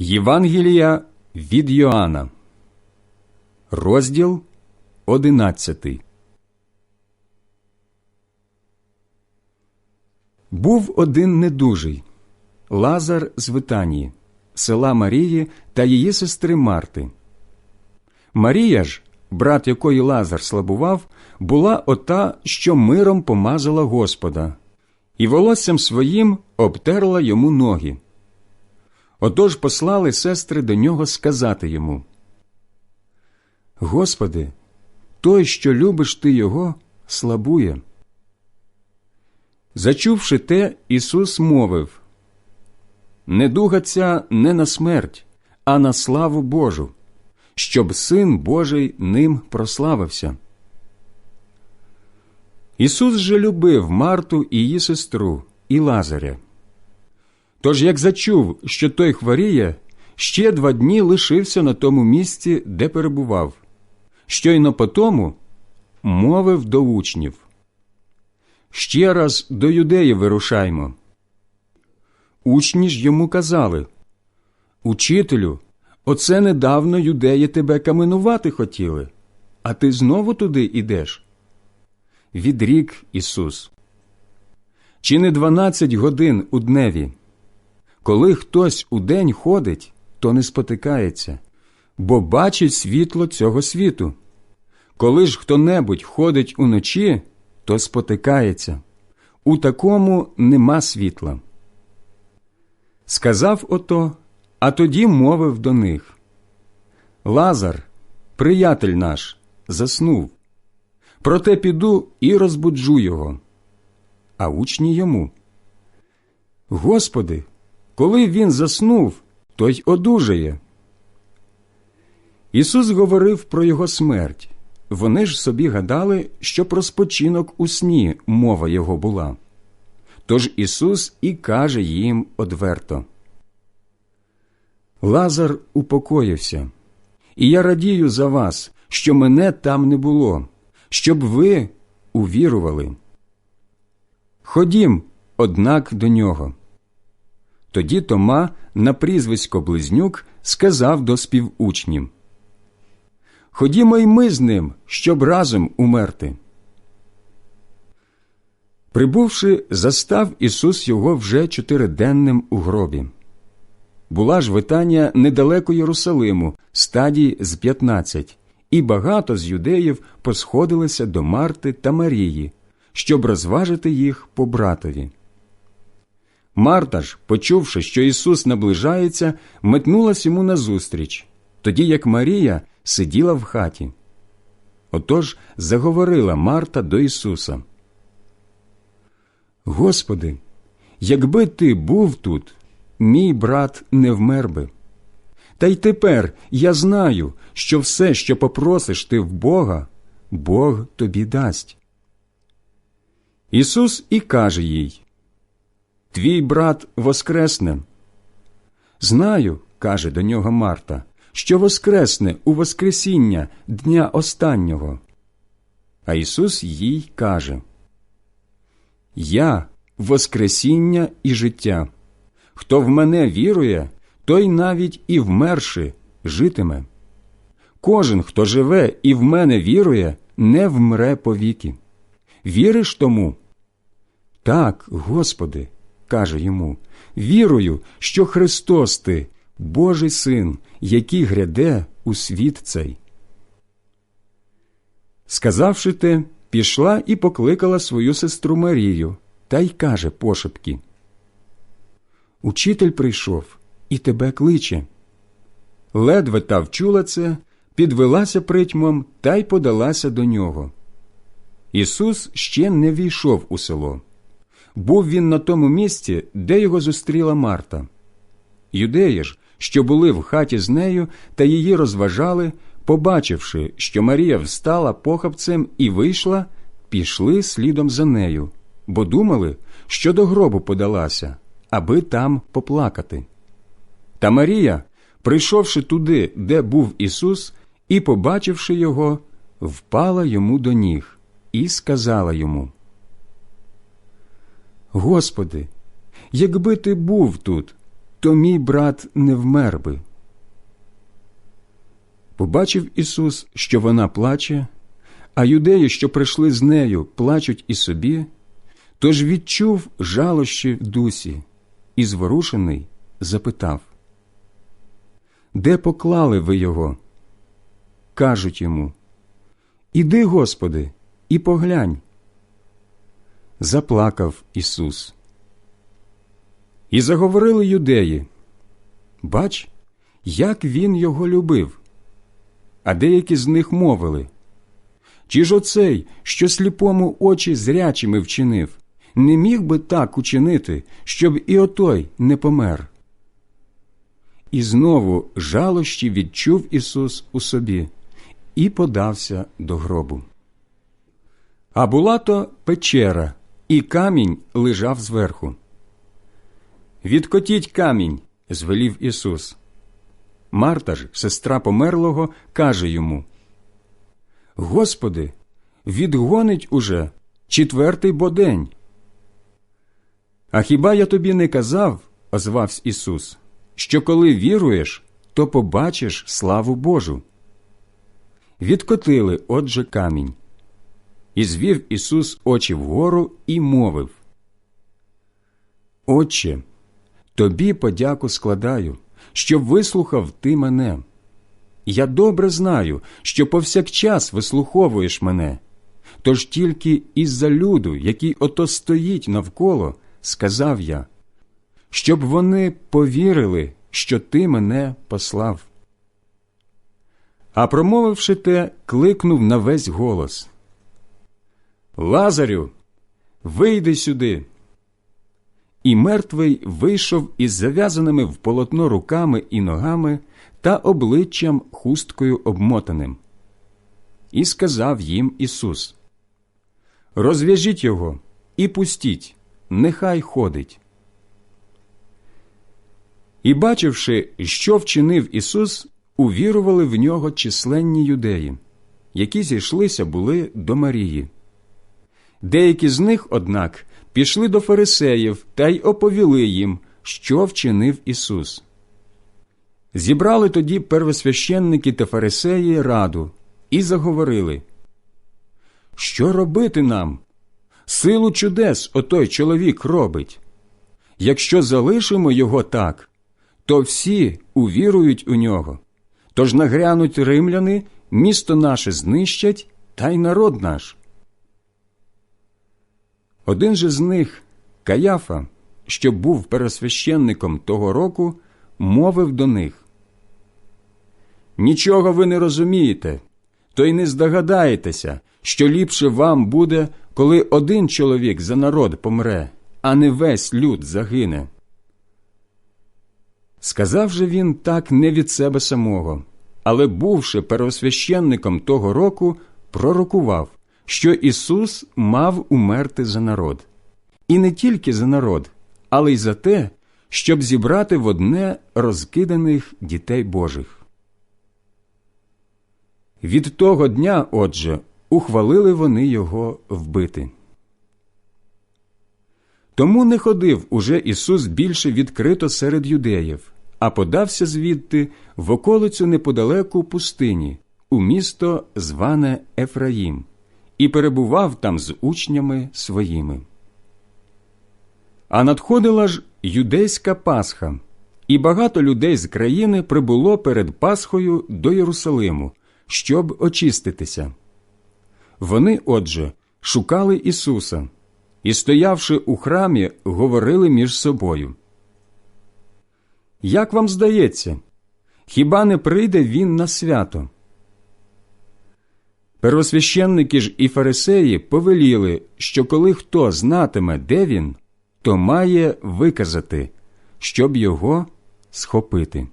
Євангелія від Йоанна, розділ одинадцятий. Був один недужий Лазар з Витанії, села Марії та її сестри Марти. Марія ж, брат якої Лазар слабував, була ота, що миром помазала Господа, і волоссям своїм обтерла йому ноги. Отож послали сестри до нього сказати йому Господи, той, що любиш ти його, слабує. Зачувши те, Ісус мовив Недуга ця не на смерть, а на славу Божу, щоб Син Божий ним прославився. Ісус же любив Марту і її сестру і Лазаря. Тож, як зачув, що той хворіє, ще два дні лишився на тому місці, де перебував. Щойно потому мовив до учнів. Ще раз до юдеї вирушаймо. Учні ж йому казали Учителю, оце недавно юдеї тебе каменувати хотіли, а ти знову туди ідеш. Відрік Ісус. Чи не дванадцять годин у дневі? Коли хтось у день ходить, то не спотикається, бо бачить світло цього світу. Коли ж хто небудь ходить уночі, то спотикається. У такому нема світла. Сказав ото, а тоді мовив до них Лазар, приятель наш, заснув. Проте піду і розбуджу його. А учні йому. Господи, коли він заснув, то й одужає. Ісус говорив про його смерть. Вони ж собі гадали, що про спочинок у сні мова його була. Тож Ісус і каже їм одверто. Лазар упокоївся, і я радію за вас, що мене там не було, щоб ви увірували. Ходім, однак, до нього. Тоді Тома на прізвисько Близнюк сказав до співучнів Ходімо й ми з ним, щоб разом умерти. Прибувши, застав Ісус його вже чотириденним у гробі. Була ж витання недалеко Єрусалиму, стадій з п'ятнадцять, і багато з юдеїв посходилися до Марти та Марії, щоб розважити їх по братові. Марта ж, почувши, що Ісус наближається, метнулась йому назустріч, тоді як Марія сиділа в хаті. Отож заговорила Марта до Ісуса. Господи, якби ти був тут, мій брат не вмер би. Та й тепер я знаю, що все, що попросиш ти в Бога, Бог тобі дасть. Ісус і каже їй Твій брат воскресне. Знаю, каже до нього Марта, що воскресне у Воскресіння дня останнього. А Ісус їй каже Я Воскресіння і життя. Хто в мене вірує, той навіть і вмерши житиме. Кожен, хто живе і в мене вірує, не вмре повіки. Віриш тому? Так, Господи, каже йому, вірую, що Христос ти, Божий син, який гряде у світ цей. Сказавши те, пішла і покликала свою сестру Марію та й каже пошепки Учитель прийшов і тебе кличе. Ледве та вчула це, підвелася притьмом та й подалася до нього. Ісус ще не війшов у село. Був він на тому місці, де його зустріла Марта. Юдеї ж, що були в хаті з нею та її розважали, побачивши, що Марія встала похапцем і вийшла, пішли слідом за нею, бо думали, що до гробу подалася, аби там поплакати. Та Марія, прийшовши туди, де був Ісус, і, побачивши його, впала йому до ніг і сказала йому Господи, якби ти був тут, то мій брат не вмер би. Побачив Ісус, що вона плаче, а юдеї, що прийшли з нею, плачуть і собі, тож відчув жалощі в дусі і, зворушений, запитав Де поклали ви його? Кажуть йому Іди, Господи, і поглянь. Заплакав Ісус. І заговорили юдеї Бач, як він його любив. А деякі з них мовили Чи ж оцей, що сліпому очі зрячими вчинив, не міг би так учинити, щоб і отой не помер? І знову жалощі відчув Ісус у собі і подався до гробу. А була то печера, і камінь лежав зверху. Відкотіть камінь, звелів Ісус. Марта ж, сестра померлого, каже йому Господи, відгонить уже четвертий бо день. А хіба я тобі не казав, озвався Ісус, що коли віруєш, то побачиш славу Божу. Відкотили, отже, камінь. І звів Ісус очі вгору і мовив Отче, тобі подяку складаю, що вислухав ти мене. Я добре знаю, що повсякчас вислуховуєш мене, тож тільки із-за люду, який ото стоїть навколо, сказав я, щоб вони повірили, що ти мене послав. А промовивши те, кликнув на весь голос Лазарю, вийди сюди. І мертвий вийшов із зав'язаними в полотно руками і ногами та обличчям хусткою обмотаним. І сказав їм Ісус Розв'яжіть його і пустіть, нехай ходить. І, бачивши, що вчинив Ісус, увірували в нього численні юдеї, які зійшлися були до Марії. Деякі з них, однак, пішли до фарисеїв та й оповіли їм, що вчинив Ісус. Зібрали тоді первосвященники та фарисеї раду і заговорили Що робити нам? Силу чудес отой чоловік робить. Якщо залишимо його так, то всі увірують у нього. Тож нагрянуть римляни, місто наше знищать, та й народ наш. Один же з них, Каяфа, що був пересвященником того року, мовив до них Нічого ви не розумієте, то й не здогадаєтеся, що ліпше вам буде, коли один чоловік за народ помре, а не весь люд загине. Сказав же він так не від себе самого, але, бувши первосвященником того року, пророкував, що Ісус мав умерти за народ. І не тільки за народ, але й за те, щоб зібрати в одне розкиданих дітей Божих. Від того дня, отже, ухвалили вони його вбити. Тому не ходив уже Ісус більше відкрито серед юдеїв, а подався звідти в околицю неподалеку пустині, у місто, зване Ефраїм, і перебував там з учнями своїми. А надходила ж юдейська Пасха, і багато людей з країни прибуло перед Пасхою до Єрусалиму, щоб очиститися. Вони, отже, шукали Ісуса і, стоявши у храмі, говорили між собою. Як вам здається, хіба не прийде він на свято? Первосвященники ж і фарисеї повеліли, що коли хто знатиме, де він, то має виказати, щоб його схопити.